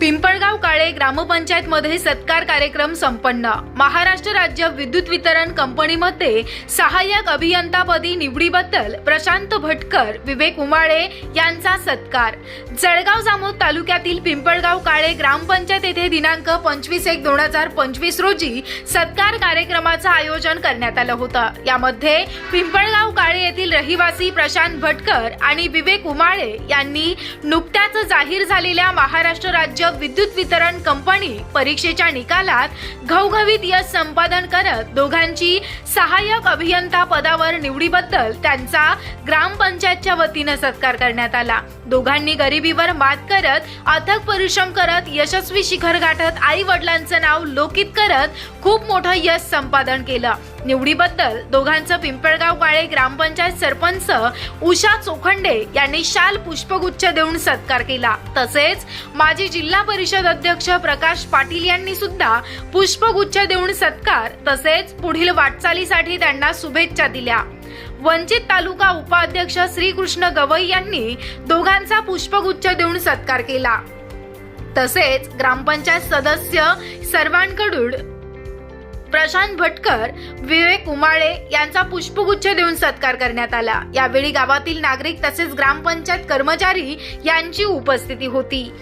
पिंपळगाव काळे ग्रामपंचायत मध्ये सत्कार कार्यक्रम संपन्न. महाराष्ट्र राज्य विद्युत वितरण कंपनीमध्ये सहाय्यक अभियंतापदी निवडीबद्दल प्रशांत भटकर विवेक उमाळे यांचा सत्कार. जळगाव जामोद तालुक्यातील पिंपळगाव काळे ग्रामपंचायत येथे दिनांक पंचवीस एक दोन हजार पंचवीस रोजी सत्कार कार्यक्रमाचं आयोजन करण्यात आलं होतं. यामध्ये पिंपळगाव काळे येथील रहिवासी प्रशांत भटकर आणि विवेक उमाळे यांनी नुकत्याच जाहीर झालेल्या महाराष्ट्र राज्य राज्य विद्युत वितरण कंपनी परीक्षेच्या निकालात घवघवीत यश संपादन करत दोघांची सहाय्यक अभियंता पदावर निवडीबद्दल त्यांचा ग्रामपंचायतच्या वतीनं सत्कार करण्यात आला. दोघांनी गरिबीवर मात करत अथक परिश्रम करत यशस्वी शिखर गाठत आई वडिलांचं नाव लोकित करत खूप मोठं यश संपादन केलं. निवडीबद्दल दोघांचं पिंपळगाव काळे ग्रामपंचायत सरपंच उषा चोखंडे यांनी शाल पुष्पगुच्छ देऊन सत्कार केला. तसेच माजी जिल्हा परिषद अध्यक्ष प्रकाश पाटील यांनी सुद्धा पुष्पगुच्छ देऊन सत्कार तसेच पुढील वाटचालीसाठी त्यांना शुभेच्छा दिल्या. वंचित तालुका उपाध्यक्ष श्रीकृष्ण गवई यांनी दोघांचा पुष्पगुच्छ देऊन सत्कार केला. तसेच ग्रामपंचायत सदस्य सर्वांकडून प्रशांत भटकर विवेक उमाळे यांचा पुष्पगुच्छ देऊन सत्कार करण्यात आला. यावेळी गावातील नागरिक तसेच ग्रामपंचायत कर्मचारी यांची उपस्थिती होती.